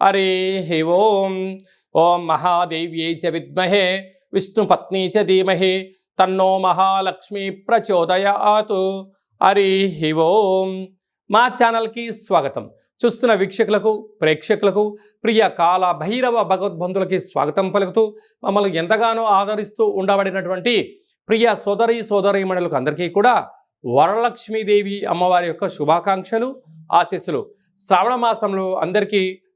హరి ఓం ఓం మహాదేవ్యై చ విద్మహే విష్ణుపత్ని చ ధీమహి తన్నో మహాలక్ష్మి ప్రచోదయాతు హరి ఓం మా ఛానల్కి స్వాగతం. చూస్తున్న వీక్షకులకు ప్రేక్షకులకు ప్రియ కాల భైరవ భగవద్బంధులకి స్వాగతం పలుకుతూ మమ్మల్ని ఎంతగానో ఆదరిస్తూ ఉండబడినటువంటి ప్రియ సోదరి సోదరీమణులకు అందరికీ కూడా వరలక్ష్మీదేవి అమ్మవారి యొక్క శుభాకాంక్షలు ఆశీస్సులు. శ్రావణ మాసంలో అందరికీ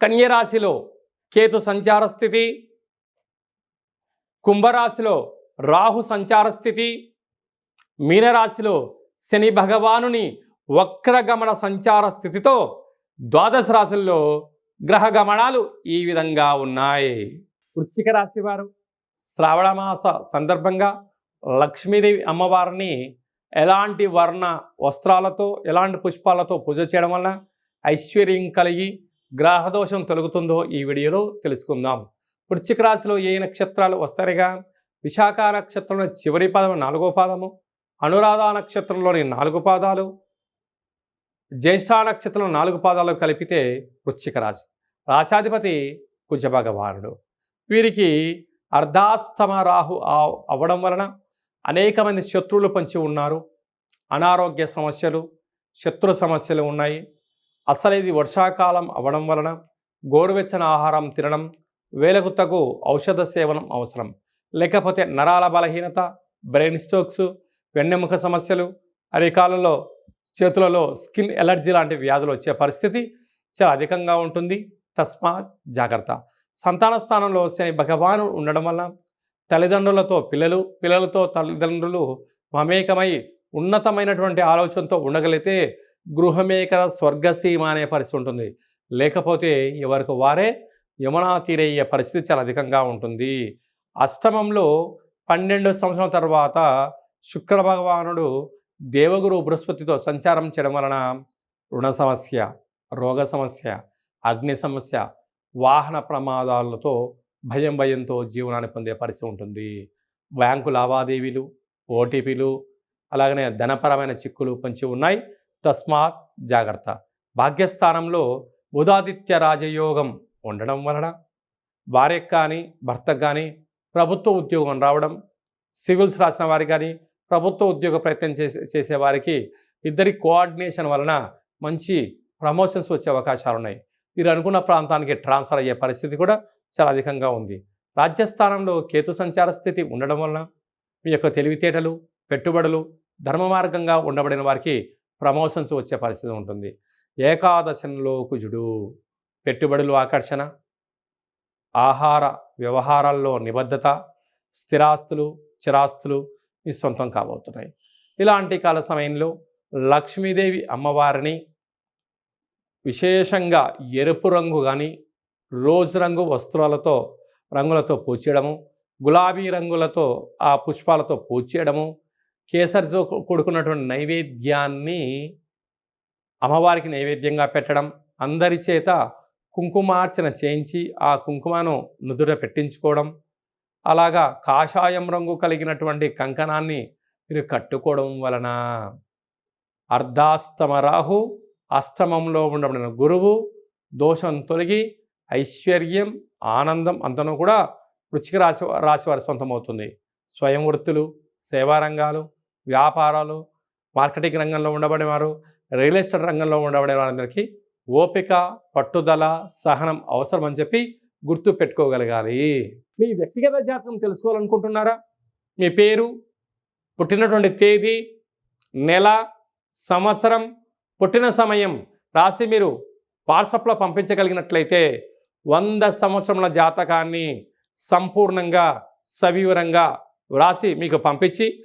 కన్యరాశిలో కేతు సంచార స్థితి కుంభరాశిలో రాహు సంచార స్థితి మీనరాశిలో శని భగవానుని వక్రగమన సంచార స్థితితో ద్వాదశ రాశుల్లో గ్రహ గమనాలు ఈ విధంగా ఉన్నాయి. వృశ్చిక రాశి వారు శ్రావణమాస సందర్భంగా లక్ష్మీదేవి అమ్మవారిని ఎలాంటి వర్ణ వస్త్రాలతో ఎలాంటి పుష్పాలతో పూజ చేయడం వలన ఐశ్వర్యం కలిగి గ్రహదోషం తొలగుతుందో ఈ వీడియోలో తెలుసుకుందాం. వృశ్చిక రాశిలో ఏ నక్షత్రాలు వస్తాయిగా విశాఖ నక్షత్రంలో చివరి పాదము నాలుగో పాదము అనురాధ నక్షత్రంలోని నాలుగు పాదాలు జ్యేష్ఠ నక్షత్రం నాలుగు పాదాలు కలిపితే వృశ్చిక రాశి. రాశాధిపతి కుజభగవానుడు వీరికి అర్ధాస్తమ రాహు అవ్వడం వలన అనేక మంది శత్రువులు పంచి ఉన్నారు. అనారోగ్య సమస్యలు శత్రు సమస్యలు ఉన్నాయి. అసలు ఇది వర్షాకాలం అవ్వడం వలన గోరువెచ్చని ఆహారం తినడం వేలకు తగు ఔషధ సేవనం అవసరం. లేకపోతే నరాల బలహీనత బ్రెయిన్ స్ట్రోక్స్ వెన్నెముక సమస్యలు అరికాలలో చేతులలో స్కిన్ ఎలర్జీ లాంటి వ్యాధులు వచ్చే పరిస్థితి చాలా అధికంగా ఉంటుంది. తస్మాత్ జాగ్రత్త. సంతాన స్థానంలో శని భగవాను ఉండడం వల్ల తల్లిదండ్రులతో పిల్లలు పిల్లలతో తల్లిదండ్రులు మమేకమై ఉన్నతమైనటువంటి ఆలోచనతో ఉండగలిగితే గృహమే కదా స్వర్గసీమ అనే పరిస్థితి ఉంటుంది. లేకపోతే ఎవరికి వారే యమునా తీరయ్యే పరిస్థితి చాలా అధికంగా ఉంటుంది. అష్టమంలో పన్నెండు సంవత్సరాల తర్వాత శుక్ర భగవానుడు దేవగురు బృహస్పతితో సంచారం చేయడం వలన రుణ సమస్య రోగ సమస్య అగ్ని సమస్య వాహన ప్రమాదాలతో భయం భయంతో జీవనాన్ని పొందే పరిస్థితి ఉంటుంది. బ్యాంకు లావాదేవీలు ఓటీపీలు అలాగనే ధనపరమైన చిక్కులు పొంచి ఉన్నాయి. తస్మాత్ జాగ్రత్త. భాగ్యస్థానంలో ఉదాదిత్య రాజయోగం ఉండడం వలన భార్యకు కానీ భర్తకు కానీ ప్రభుత్వ ఉద్యోగం రావడం సివిల్స్ రాసిన వారికి కానీ ప్రభుత్వ ఉద్యోగ ప్రయత్నం చేసే చేసేవారికి ఇద్దరి కోఆర్డినేషన్ వలన మంచి ప్రమోషన్స్ వచ్చే అవకాశాలు ఉన్నాయి. మీరు అనుకున్న ప్రాంతానికి ట్రాన్స్ఫర్ అయ్యే పరిస్థితి కూడా చాలా అధికంగా ఉంది. రాజ్యస్థానంలో కేతు సంచార స్థితి ఉండడం వలన మీ యొక్క తెలివితేటలు పెట్టుబడులు ధర్మ మార్గంగా ఉండబడిన వారికి ప్రమోషన్స్ వచ్చే పరిస్థితి ఉంటుంది. ఏకాదశంలో కుజుడు పెట్టుబడులు ఆకర్షణ ఆహార వ్యవహారాల్లో నిబద్ధత స్థిరాస్తులు చిరాస్తులు మీ సొంతం కాబోతున్నాయి. ఇలాంటి కాల సమయంలో లక్ష్మీదేవి అమ్మవారిని విశేషంగా ఎరుపు రంగు కానీ రోజ్ రంగు వస్త్రాలతో రంగులతో పూచేయడము గులాబీ రంగులతో ఆ పుష్పాలతో పూచేయడము కేసరితో కూడుకున్నటువంటి నైవేద్యాన్ని అమ్మవారికి నైవేద్యంగా పెట్టడం అందరి చేత కుంకుమార్చన చేయించి ఆ కుంకుమను నుదుట పెట్టించుకోవడం అలాగా కాషాయం రంగు కలిగినటువంటి కంకణాన్ని మీరు కట్టుకోవడం వలన అర్ధాష్టమ రాహు అష్టమంలో ఉండబడిన గురువు దోషం తొలగి ఐశ్వర్యం ఆనందం అంతను కూడా వృచ్చిక రాశి రాశి వారి సొంతమవుతుంది. స్వయం వృత్తులు సేవారంగాలు వ్యాపారాలు మార్కెటింగ్ రంగంలో ఉండబడేవారు రియల్ ఎస్టేట్ రంగంలో ఉండబడే వారందరికీ ఓపిక పట్టుదల సహనం అవసరం అని చెప్పి గుర్తు పెట్టుకోగలగాలి. మీ వ్యక్తిగత జాతకం తెలుసుకోవాలనుకుంటున్నారా? మీ పేరు పుట్టినటువంటి తేదీ నెల సంవత్సరం పుట్టిన సమయం రాసి మీరు వాట్సాప్లో పంపించగలిగినట్లయితే వంద సంవత్సరముల జాతకాన్ని సంపూర్ణంగా సవివరంగా వ్రాసి మీకు పంపించి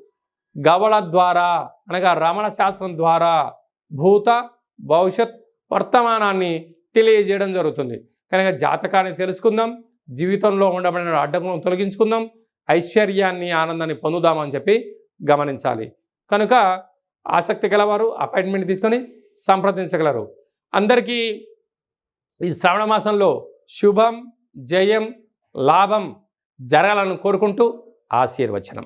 గవళ ద్వారా అనగా రమణ శాస్త్రం ద్వారా భూత భవిష్యత్ వర్తమానాన్ని తెలియజేయడం జరుగుతుంది. కనుక జాతకాన్ని తెలుసుకుందాం జీవితంలో ఉండబడిన అడ్డంకులను తొలగించుకుందాం ఐశ్వర్యాన్ని ఆనందాన్ని పొందుదామని చెప్పి గమనించాలి. కనుక ఆసక్తి గలవారు అపాయింట్మెంట్ తీసుకొని సంప్రదించగలరు. అందరికీ ఈ శ్రావణ మాసంలో శుభం జయం లాభం జరగాలని కోరుకుంటూ ఆశీర్వచనం.